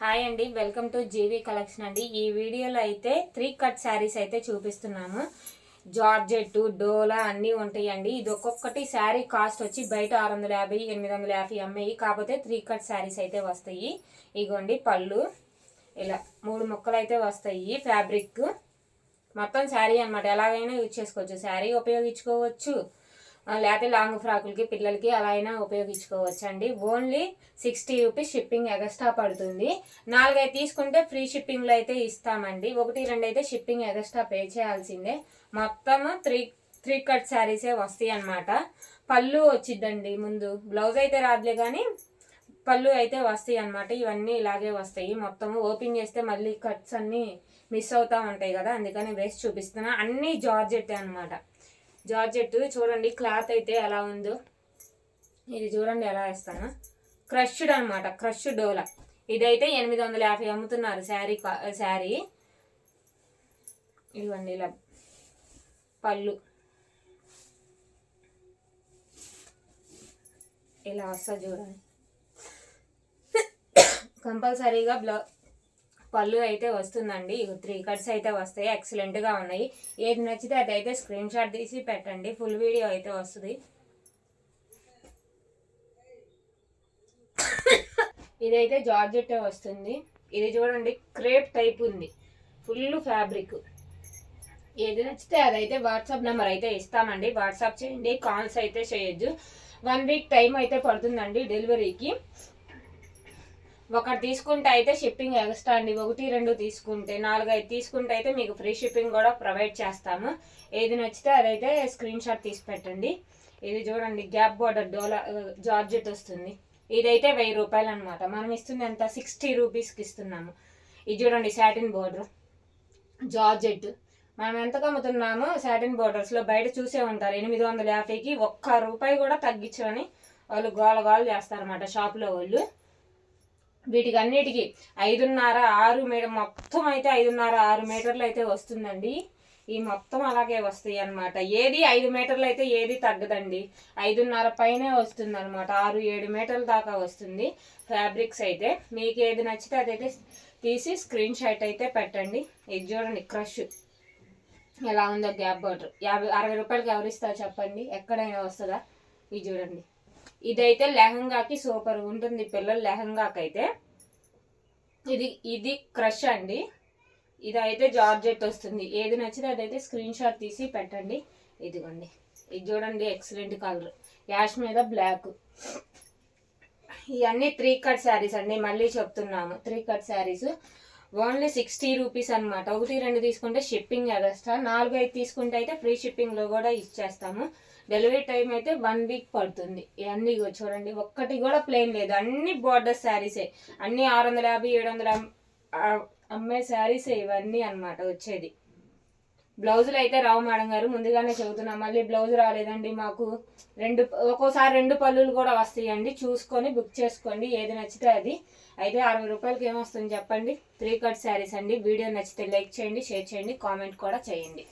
Hi అండి welcome to GV collection అండి. ఈ వీడియోలో అయితే త్రీ కట్ శారీస్ అయితే చూపిస్తున్నాము. జార్జెట్ డోలా అన్నీ ఉంటాయండి. ఇది ఒక్కొక్కటి శారీ కాస్ట్ వచ్చి బయట ఆరు వందల యాభై ఎనిమిది వందల యాభై అమ్మాయి. కాకపోతే త్రీ కట్ శారీస్ అయితే వస్తాయి. ఇగోండి పళ్ళు. ఇలా మూడు ముక్కలు అయితే వస్తాయి. ఫ్యాబ్రిక్. మొత్తం శారీ అన్నమాట. ఎలాగైనా యూజ్ చేసుకోవచ్చు. శారీ ఉపయోగించుకోవచ్చు. లేకపోతే లాంగ్ ఫ్రాకులకి పిల్లలకి అలా అయినా ఉపయోగించుకోవచ్చు అండి only sixty rupees shipping extra పడుతుంది. నాలుగైదు తీసుకుంటే ఫ్రీ షిప్పింగ్లో అయితే ఇస్తామండి. ఒకటి రెండు అయితే షిప్పింగ్ ఎగస్ట్రా పే చేయాల్సిందే. మొత్తం త్రీ త్రీ కట్ శారీసే వస్తాయి అన్నమాట. పళ్ళు వచ్చిద్దండి ముందు. బ్లౌజ్ అయితే రాదులే కానీ పళ్ళు అయితే వస్తాయి అన్నమాట. ఇవన్నీ ఇలాగే వస్తాయి. మొత్తం ఓపెన్ చేస్తే మళ్ళీ కట్స్ అన్నీ మిస్ అవుతా ఉంటాయి కదా. అందుకని వేసి చూపిస్తున్నా. అన్నీ జార్జెట్ అన్నమాట. జార్జెట్ చూడండి క్లాత్ అయితే ఎలా ఉందో. ఇది చూడండి ఎలా వేస్తాను. క్రష్డ్ అనమాట క్రష్ డోలా. ఇదైతే ఎనిమిది వందల యాభై అమ్ముతున్నారు శారీ శారీ. ఇదిగోండి ఇలా పళ్ళు. ఇలా వస్తా చూడండి. కంపల్సరీగా బ్లౌ పళ్ళు అయితే వస్తుందండి. త్రీ కట్స్ అయితే వస్తాయి. ఎక్సలెంట్గా ఉన్నాయి. ఏది నచ్చితే అది అయితే స్క్రీన్ షాట్ తీసి పెట్టండి. ఫుల్ వీడియో అయితే వస్తుంది. ఇదైతే జార్జెట్ వస్తుంది. ఇది చూడండి క్రేప్ టైప్ ఉంది. ఫుల్ ఫ్యాబ్రిక్ ఏది నచ్చితే అదైతే వాట్సాప్ నెంబర్ అయితే ఇస్తామండి. వాట్సాప్ చేయండి. కాల్స్ అయితే చేయొచ్చు వన్ వీక్ టైం అయితే పడుతుందండి డెలివరీకి. ఒకటి తీసుకుంటే అయితే షిప్పింగ్ ఎక్స్ట్రా అండి. ఒకటి రెండు తీసుకుంటే నాలుగు ఐదు తీసుకుంటే అయితే మీకు ఫ్రీ షిప్పింగ్ కూడా ప్రొవైడ్ చేస్తాము. ఏది నచ్చితే అదైతే స్క్రీన్ షాట్ తీసి పెట్టండి. ఇది చూడండి గ్యాప్ బార్డర్ డోలా జార్జెట్ వస్తుంది. ఇదైతే వెయ్యి రూపాయలు అనమాట మనం ఇస్తుంది ఎంత? సిక్స్టీ రూపీస్కి ఇస్తున్నాము. ఇది చూడండి సాటిన్ బార్డర్ జార్జెట్. మనం ఎంతకు అమ్ముతున్నాము సాటిన్ బోర్డర్స్లో బయట చూసే ఉంటారు. ఎనిమిది వందల యాభైకి ఒక్క రూపాయి కూడా తగ్గించమని వాళ్ళు గోల గోల చేస్తారన్నమాట షాప్లో వాళ్ళు. వీటికి అన్నిటికీ ఐదున్నర ఆరు మీటర్ మొత్తం అయితే ఐదున్నర ఆరు మీటర్లు అయితే వస్తుందండి. ఈ మొత్తం అలాగే వస్తాయి అన్నమాట. ఏది ఐదు మీటర్లు అయితే ఏది తగ్గదండి. ఐదున్నర పైనే వస్తుంది అనమాట ఆరు ఏడు మీటర్ల దాకా వస్తుంది ఫ్యాబ్రిక్స్ అయితే. మీకు ఏది నచ్చితే అదైతే తీసి స్క్రీన్ షాట్ అయితే పెట్టండి. ఇది చూడండి క్రష్. ఎలా ఉందో గ్యాప్ బార్డర్ యాభై అరవై రూపాయలకి ఎవరిస్తారు చెప్పండి. ఎక్కడైనా వస్తుందా? ఇది చూడండి. ఇదైతే లెహంగాకి సూపర్ ఉంటుంది పిల్లలు లెహంగాకి అయితే ఇది ఇది క్రష్ అండి. ఇదైతే జార్జెట్ వస్తుంది. ఏది నచ్చితే అదైతే స్క్రీన్ షాట్ తీసి పెట్టండి. ఇదిగోండి. ఇది చూడండి ఎక్సలెంట్ కలర్ యాష్ మీద బ్లాక్ ఇవన్నీ త్రీ కట్ శారీస్ అండి మళ్ళీ చెప్తున్నాము three cut saris only sixty rupees అనమాట ఒకటి రెండు తీసుకుంటే షిప్పింగ్ ఎగస్ట్రా నాలుగు ఐదు తీసుకుంటే అయితే ఫ్రీ షిప్పింగ్లో కూడా ఇచ్చేస్తాము. డెలివరీ టైం అయితే వన్ వీక్ పడుతుంది. ఇవన్నీ చూడండి ఒక్కటి కూడా ప్లేన్ లేదు. అన్ని బార్డర్ శారీసే అన్ని ఆరు వందల యాభై ఏడు వందల అమ్మే శారీసే ఇవన్నీ అన్నమాట వచ్చేది. బ్లౌజులు అయితే రావు మేడం గారు ముందుగానే చెబుతున్నాం. మళ్ళీ బ్లౌజ్ రాలేదండి మాకు. రెండు ఒక్కోసారి రెండు పళ్ళులు కూడా వస్తాయండి. చూసుకొని బుక్ చేసుకోండి. ఏది నచ్చితే అది. అయితే అరవై రూపాయలకి ఏమొస్తుంది చెప్పండి? త్రీ కట్ శారీస్ అండి. వీడియో నచ్చితే లైక్ చేయండి షేర్ చేయండి కామెంట్ కూడా చేయండి.